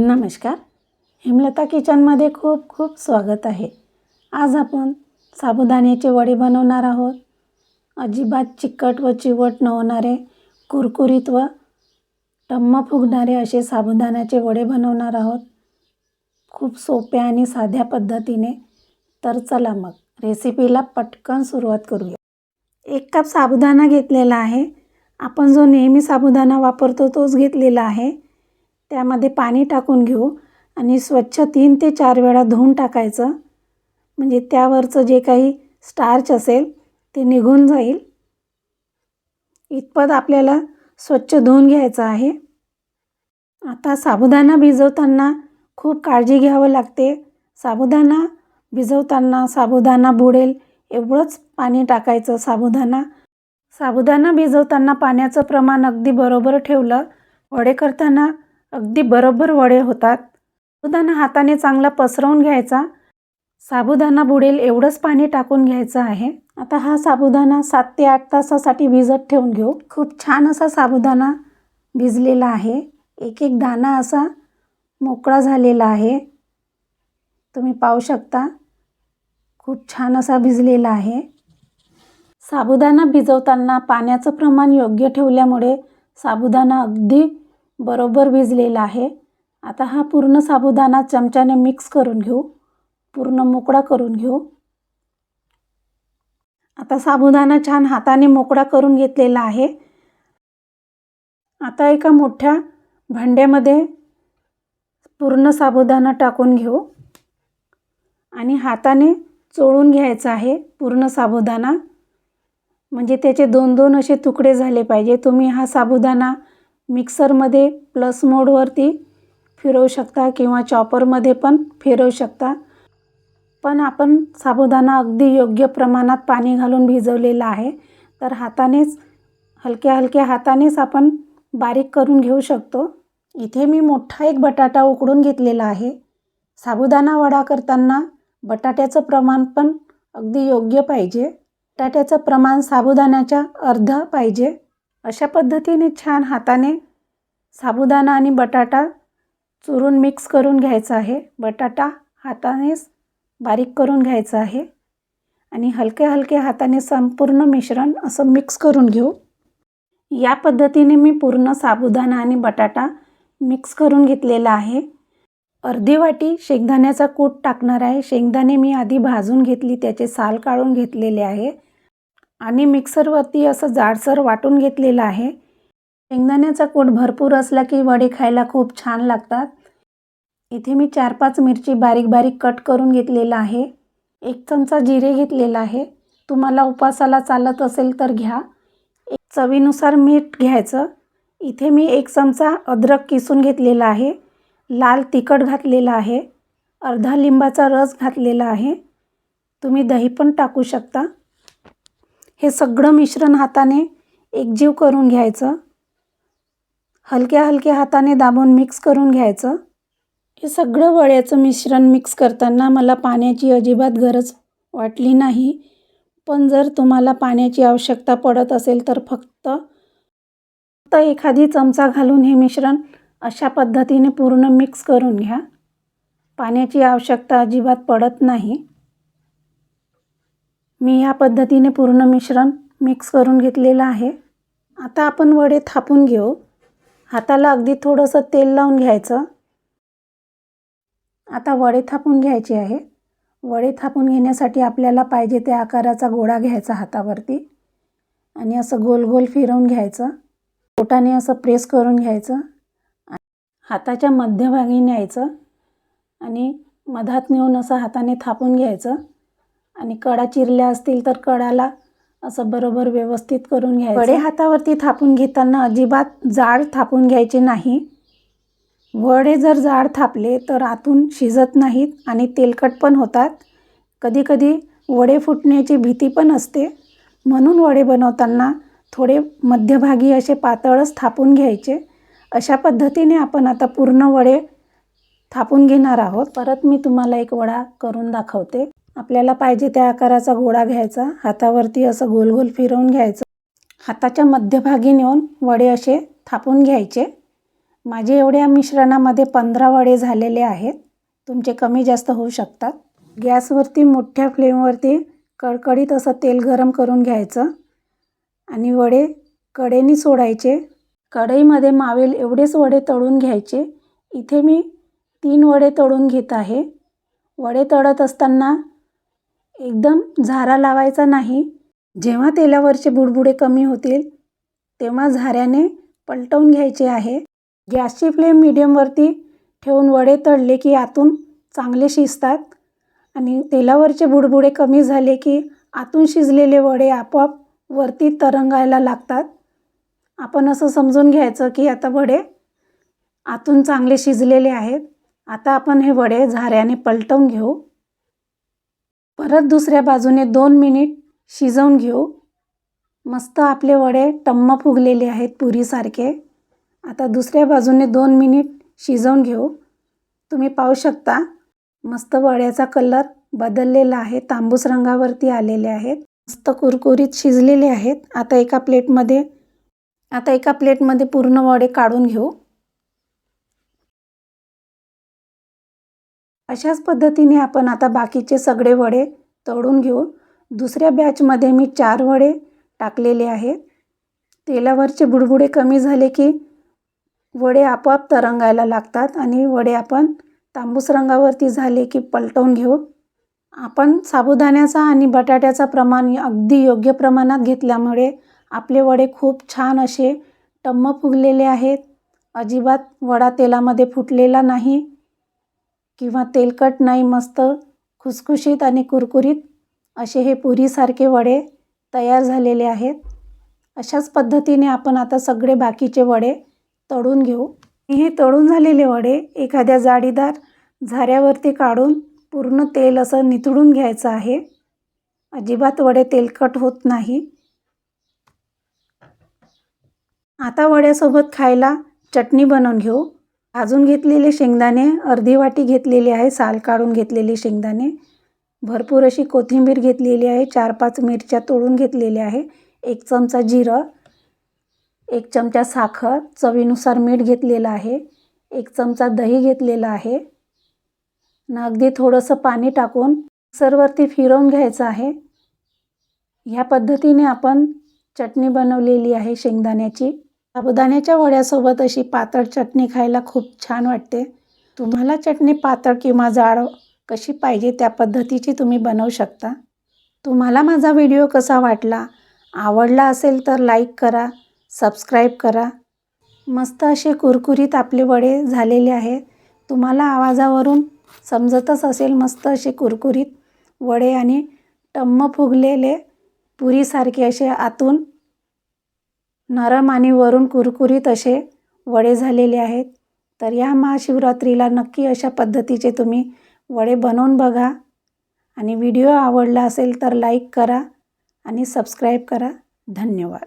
नमस्कार. हेमलता किचनमध्ये खूप खूप स्वागत आहे. आज आपण साबुदाण्याचे वडे बनवणार आहोत. अजिबात चिकट व चिवट न होणारे कुरकुरीत व टम्म फुगणारे असे साबुदाण्याचे वडे बनवणार आहोत. खूप सोप्या आणि साध्या पद्धतीने. तर चला मग रेसिपीला पटकन सुरुवात करूया. एक कप साबुदाणा घेतलेला आहे. आपण जो नेहमी साबुदाणा वापरतो तोच घेतलेला आहे. त्यामध्ये पाणी टाकून घेऊ आणि स्वच्छ तीन ते चार वेळा धुवून टाकायचं. म्हणजे त्यावरचं जे काही स्टार्च असेल ते निघून जाईल. इतपत आपल्याला स्वच्छ धुवून घ्यायचं आहे. आता साबुदाणा भिजवताना खूप काळजी घ्यावं लागते. साबुदाणा भिजवताना साबुदाणा बुडेल एवढंच पाणी टाकायचं साबुदाणा. साबुदाणा भिजवताना पाण्याचं प्रमाण अगदी बरोबर ठेवलं. वडे करताना अगदी बरोबर वडे होतात. साबुदाणा हाताने चांगला पसरवून घ्यायचा. साबुदाणा बुडेल एवढंच पाणी टाकून घ्यायचं आहे. आता हा साबुदाणा सात ते आठ तासासाठी भिजत ठेवून घेऊ. खूप छान असा साबुदाणा भिजलेला आहे. एक एक दाणा असा मोकळा झालेला आहे. तुम्ही पाहू शकता. खूप छान असा भिजलेला आहे. साबुदाणा भिजवताना पाण्याचं प्रमाण योग्य ठेवल्यामुळे साबुदाणा अगदी बरोबर भिजलेला आहे. आता हा पूर्ण साबुदाणा चमच्याने मिक्स करून घेऊ. पूर्ण मोकळा करून घेऊ. आता साबुदाणा छान हाताने मोकळा करून घेतलेला आहे. आता एका मोठ्या भांड्यामध्ये पूर्ण साबुदाणा टाकून घेऊ. आणि हाताने चोळून घ्यायचा आहे पूर्ण साबुदाणा. म्हणजे त्याचे दोन दोन असे तुकडे झाले पाहिजे. तुम्ही हा साबुदाणा मिक्सरमध्ये प्लस मोडवरती फिरवू शकता किंवा चॉपरमध्ये पण फिरवू शकता. पण आपण साबुदाणा अगदी योग्य प्रमाणात पाणी घालून भिजवलेलं आहे. तर हातानेच हलक्या हलक्या हातानेच आपण बारीक करून घेऊ शकतो. इथे मी मोठा एक बटाटा उकडून घेतलेला आहे. साबुदाणा वडा करताना बटाट्याचं प्रमाण पण अगदी योग्य पाहिजे. बटाट्याचं प्रमाण साबुदाण्याच्या अर्ध पाहिजे. अशा पद्धतीने छान हाताने साबुदाणा आणि बटाटा चुरून मिक्स करून घ्यायचा आहे. बटाटा हातानेच बारीक करून घ्यायचा आहे. आणि हलक्या हलक्या हाताने संपूर्ण मिश्रण असं मिक्स करून घेऊ. या पद्धतीने मी पूर्ण साबुदाणा आणि बटाटा मिक्स करून घेतलेला आहे. अर्धी वाटी शेंगदाण्याचा कूट टाकणार आहे. शेंगदाणे मी आधी भाजून घेतली त्याचे साल काढून घेतलेले आहे. आणि मिक्सरवरती असं जाडसर वाटून घेतलेलं आहे. शेंगदाण्याचा कूट भरपूर असला की वडे खायला खूप छान लागतात. इथे मी चार पाच मिरची बारीक बारीक कट करून घेतलेला आहे. एक चमचा जिरे घेतलेला आहे. तुम्हाला उपासाला चालत असेल तर घ्या. एक चवीनुसार मीठ घ्यायचं. इथे मी एक चमचा अद्रक किसून घेतलेला आहे. लाल तिखट घातलेला आहे. अर्धा लिंबाचा रस घातलेला आहे. तुम्ही दही पण टाकू शकता. हे सगळं मिश्रण हाताने एकजीव करून घ्यायचं. हलक्या हलक्या हाताने दाबून मिक्स करून घ्यायचं. हे सगळं वड्याचं मिश्रण मिक्स करताना मला पाण्याची अजिबात गरज वाटली नाही. पण जर तुम्हाला पाण्याची आवश्यकता पडत असेल तर फक्त फक्त एखादी चमचा घालून हे मिश्रण अशा पद्धतीने पूर्ण मिक्स करून घ्या. पाण्याची आवश्यकता अजिबात पडत नाही. मी ह्या पद्धतीने पूर्ण मिश्रण मिक्स करून घेतलेलं आहे. आता आपण वडे थापून घेऊ. हाताला अगदी थोडंसं तेल लावून घ्यायचं. आता वडे थापून घ्यायचे आहे. वडे थापून घेण्यासाठी आपल्याला पाहिजे त्या आकाराचा गोळा घ्यायचा हातावरती. आणि असं गोल गोल फिरवून घ्यायचं. पोटाने असं प्रेस करून घ्यायचं. हाताच्या मध्यभागी न्यायचं. आणि मधात नेऊन असं हाताने थापून घ्यायचं. आणि कडा चिरल्या असतील तर कडाला असं बरोबर व्यवस्थित करून घ्यायचं. वडे हातावरती थापून घेताना अजिबात जाड थापून घ्यायचे नाही. वडे जर जाड थापले तर आतून शिजत नाहीत आणि तेलकट पण होतात. कधीकधी वडे फुटण्याची भीती पण असते. म्हणून वडे बनवताना थोडे मध्यभागी असे पातळच थापून घ्यायचे. अशा पद्धतीने आपण आता पूर्ण वडे थापून घेणार आहोत. परत मी तुम्हाला एक वडा करून दाखवते. आपल्याला पाहिजे त्या आकाराचा गोळा घ्यायचा हातावरती असं गोल गोल फिरवून घ्यायचं. हाताच्या मध्यभागी नेऊन वडे असे थापून घ्यायचे. माझे एवढ्या मिश्रणामध्ये पंधरा वडे झालेले आहेत. तुमचे कमी जास्त होऊ शकतात. गॅसवरती मोठ्या फ्लेमवरती कडकडीत असं तेल गरम करून घ्यायचं. आणि वडे कडेने सोडायचे. कढईमध्ये मावेल एवढेच वडे तळून घ्यायचे. इथे मी तीन वडे तळून घेत आहे. वडे तळत असताना एकदम झारा लावायचा नाही. जेव्हा तेलावरचे बुडबुडे कमी होतील तेव्हा झाऱ्याने पलटवून घ्यायचे आहे. गॅसची फ्लेम मिडियमवरती ठेवून वडे तळले की आतून चांगले शिजतात आणि तेलावरचे बुडबुडे कमी झाले की आतून शिजलेले वडे आपोआप वरती तरंगायला लागतात. आपण असं समजून घ्यायचं की आता वडे आतून चांगले शिजलेले आहेत. आता आपण हे वडे झाऱ्याने पलटवून घेऊ. परत दुसऱ्या बाजूने दोन मिनिट शिजवून घेऊ. मस्त आपले वडे टम्म फुगलेले आहेत पुरीसारखे. आता दुसऱ्या बाजूने दोन मिनिट शिजवून घेऊ. तुम्ही पाहू शकता मस्त वड्याचा कलर बदललेला आहे तांबूस रंगावरती आलेले आहेत मस्त कुरकुरीत शिजलेले आहेत. आता एका प्लेटमध्ये आता एका प्लेटमध्ये पूर्ण वडे काढून घेऊ. अशाच पद्धतीने आपण आता बाकीचे सगळे वडे तळून घेऊ दुसऱ्या बॅचमध्ये मी चार वडे टाकलेले आहेत. तेलावरचे बुडबुडे कमी झाले की वडे आपोआप तरंगायला लागतात आणि वडे आपण तांबूस रंगावरती झाले की पलटवून घेऊ. आपण साबुदाण्याचा आणि बटाट्याचा प्रमाण अगदी योग्य प्रमाणात घेतल्यामुळे आपले वडे खूप छान असे टम्म फुगलेले आहेत. अजिबात वडा तेलामध्ये फुटलेला नाही. किंवा तेलकट नाही मस्त खुसखुशीत आणि कुरकुरीत असे हे पुरीसारखे वडे तयार झालेले आहेत. अशाच पद्धतीने आपण आता सगळे बाकीचे वडे तळून घेऊ. हे तळून झालेले वडे एखाद्या जाडीदार झाऱ्यावरती काढून पूर्ण तेल असं निथळून घ्यायचं आहे. अजिबात वडे तेलकट होत नाही. आता वड्यासोबत खायला चटणी बनवून घेऊ. भाजून घेतलेले शेंगदाणे अर्धी वाटी घेतलेली आहे साल काढून घेतलेली शेंगदाणे. भरपूर अशी कोथिंबीर घेतलेली आहे चार पाच मिरच्या तोडून घेतलेल्या आहे. एक चमचा जिरं एक चमचा साखर चवीनुसार मीठ घेतलेलं आहे. एक चमचा दही घेतलेला आहे. ना अगदी थोडंसं पाणी टाकून मिक्सरवरती फिरवून घ्यायचं आहे. ह्या पद्धतीने आपण चटणी बनवलेली आहे शेंगदाण्याची. साबुदाण्याच्या वड्यासोबत अशी पातळ चटणी खायला खूप छान वाटते. तुम्हाला चटणी पातळ किंवा जाड कशी पाहिजे त्या पद्धतीची तुम्ही बनवू शकता. तुम्हाला माझा व्हिडिओ कसा वाटला आवडला असेल तर लाईक करा सबस्क्राईब करा. मस्त असे कुरकुरीत आपले वडे झालेले आहेत तुम्हाला आवाजावरून समजतच असेल मस्त असे कुरकुरीत वडे आणि टम्म फुगलेले पुरीसारखे असे आतून नरम आणि वरून कुरकुरीत असे वडे झालेले आहेत. तर या महाशिवरात्रीला नक्की अशा पद्धतीचे तुम्ही वडे बनवून बघा. आणि व्हिडिओ आवडला असेल तर लाईक करा आणि सबस्क्राईब करा. धन्यवाद.